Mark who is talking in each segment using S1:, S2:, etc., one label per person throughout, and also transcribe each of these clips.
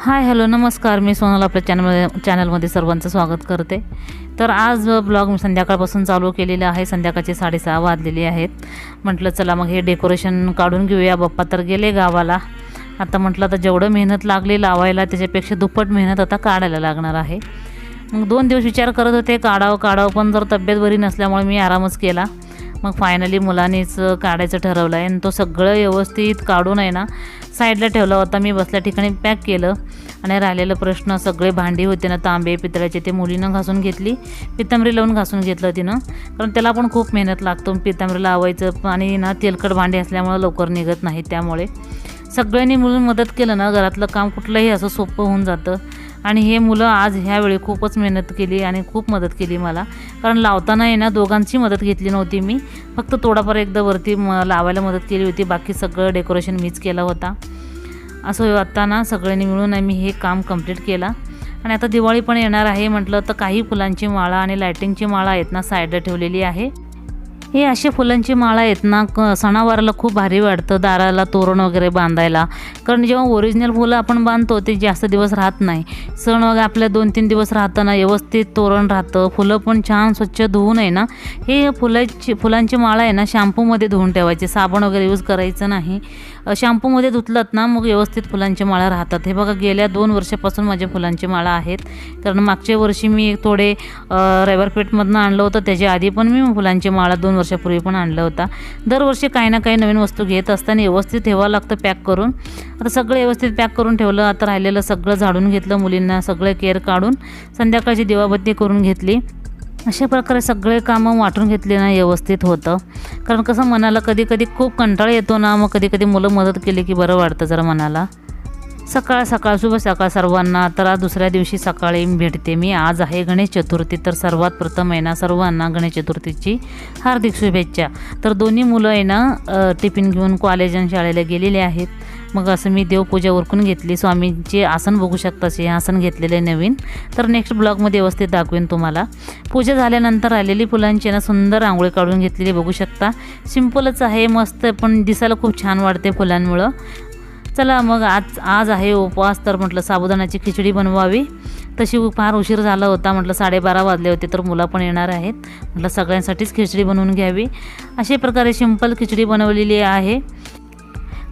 S1: Hi hello नमस्कार. मी सोनल आपल्या चॅनलमध्ये चॅनलमध्ये सर्वांचं स्वागत करते. तर आज ब्लॉग मी संध्याकाळपासून चालू केलेलं आहे. संध्याकाळचे साडेसहा वाजलेले आहेत. म्हटलं चला मग हे डेकोरेशन काढून घेऊया. बाप्पा तर गेले गावाला. आता म्हटलं आता जेवढं मेहनत लागली लावायला त्याच्यापेक्षा दुप्पट मेहनत आता काढायला लागणार आहे. मग दोन दिवस विचार करत होते. काढावं काढावं पण जर तब्येत बरी नसल्यामुळे मी आरामच केला. मग फायनली मुलानेच काढायचं ठरवलं आहे आणि तो सगळं व्यवस्थित काढून आहे ना साईडला ठेवला होता. मी बसल्या ठिकाणी पॅक केलं आणि राहिलेलं प्रश्न सगळे भांडी होते ना तांबे पितळ्याचे ते मुलीनं घासून घेतली. पितांबरी लावून घासून घेतलं तिनं. कारण त्याला पण खूप मेहनत लागतो पितांबरी लावायचं आणि ना तेलकट भांडी असल्यामुळं लवकर निघत नाही त्यामुळे. सगळ्यांनी मिळून मदत केलं ना घरातलं काम कुठलंही असं सोपं होऊन जातं. आणि हे मुलं आज ह्यावेळी खूपच मेहनत केली आणि खूप मदत केली मला. कारण लावताना आहे ना दोघांची मदत घेतली नव्हती मी. फक्त थोडाफार एकदा वरती म लावायला मदत केली होती. बाकी सगळं डेकोरेशन मीच केला होता. असं आता ना सगळ्यांनी मिळून आम्ही हे काम कंप्लीट केला. आणि आता दिवाळी पण येणार आहे म्हटलं तर काही फुलांची माळा आणि लायटिंगची माळा आहेत ना साईडला ठेवलेली आहे. हे असे फुलांची माळा आहेत ना क सणावाराला खूप भारी वाटतं दाराला तोरण वगैरे बांधायला. कारण जेव्हा ओरिजिनल फुलं आपण बांधतो ते जास्त दिवस राहत नाही. सण वगैरे आपल्या दोन तीन दिवस राहतं ना व्यवस्थित तोरण राहतं फुलं पण छान स्वच्छ धुवून आहे ना. हे फुलाची फुलांची माळा आहे ना शॅम्पूमध्ये धुवून ठेवायची. साबण वगैरे यूज करायचं नाही. शॅम्पूमध्ये धुतलात ना मग व्यवस्थित फुलांची माळा राहतात. हे बघा गेल्या दोन वर्षापासून माझ्या फुलांची माळा आहेत. कारण मागच्या वर्षी मी थोडे अ, आणलं होतं. त्याच्या आधी पण मी फुलांची माळा दोन वर्षापूर्वी पण आणलं होता. दरवर्षी काही ना काही नवीन वस्तू घेत असताना व्यवस्थित ठेवावं लागतं पॅक करून. आता सगळं व्यवस्थित पॅक करून ठेवलं. आता राहिलेलं सगळं झाडून घेतलं मुलींना सगळं केअर काढून संध्याकाळची दिवाबत्ती करून घेतली. अशा प्रकारे सगळे कामं वाटून घेतले ना व्यवस्थित होतं. कारण कसं मनाला कधी कधी खूप कंटाळा येतो ना मग कधी कधी मुलं मदत केली की बरं वाटतं जरा मनाला. सकाळ सकाळ शुभ सकाळ सर्वांना. तर दुसऱ्या दिवशी सकाळी भेटते मी. आज आहे गणेश चतुर्थी. तर सर्वात प्रथम आहे ना सर्वांना गणेश चतुर्थीची हार्दिक शुभेच्छा. तर दोन्ही मुलं आहे ना टिफिन घेऊन कॉलेज आणि शाळेला गेलेले आहेत. मग असं मी देवपूजा उरकून घेतली. स्वामींचे आसन बघू शकता हे आसन घेतलेले आहे नवीन. तर नेक्स्ट ब्लॉगमध्ये व्यवस्थित दाखवेन तुम्हाला. पूजा झाल्यानंतर आलेली फुलांची ना सुंदर आंघोळी काढून घेतलेली बघू शकता. सिम्पलच आहे मस्त पण दिसायला खूप छान वाटते फुलांमुळं. चला मग आज आज आहे उपवास तर म्हटलं साबुदाण्याची खिचडी बनवावी. तशी फार उशीर झाला होता म्हटलं साडेबारा वाजले होते तर मुलं पण येणार आहेत. म्हटलं सगळ्यांसाठीच खिचडी बनवून घ्यावी. अशा प्रकारे सिंपल खिचडी बनवलेली आहे.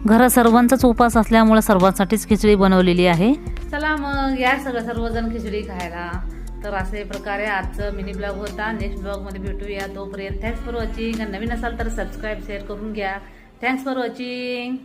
S1: घरात सर्वांचाच उपवास असल्यामुळे सर्वांसाठीच खिचडी बनवलेली आहे. चला मग या सगळं सर्वजण खिचडी खायला. तर असे प्रकारे आजचं मिनी ब्लॉग होता. नेक्स्ट ब्लॉगमध्ये भेटूया. तोपर्यंत थँक्स फॉर वॉचिंग नवीन असाल तर सबस्क्राईब शेअर करून घ्या. Thanks for watching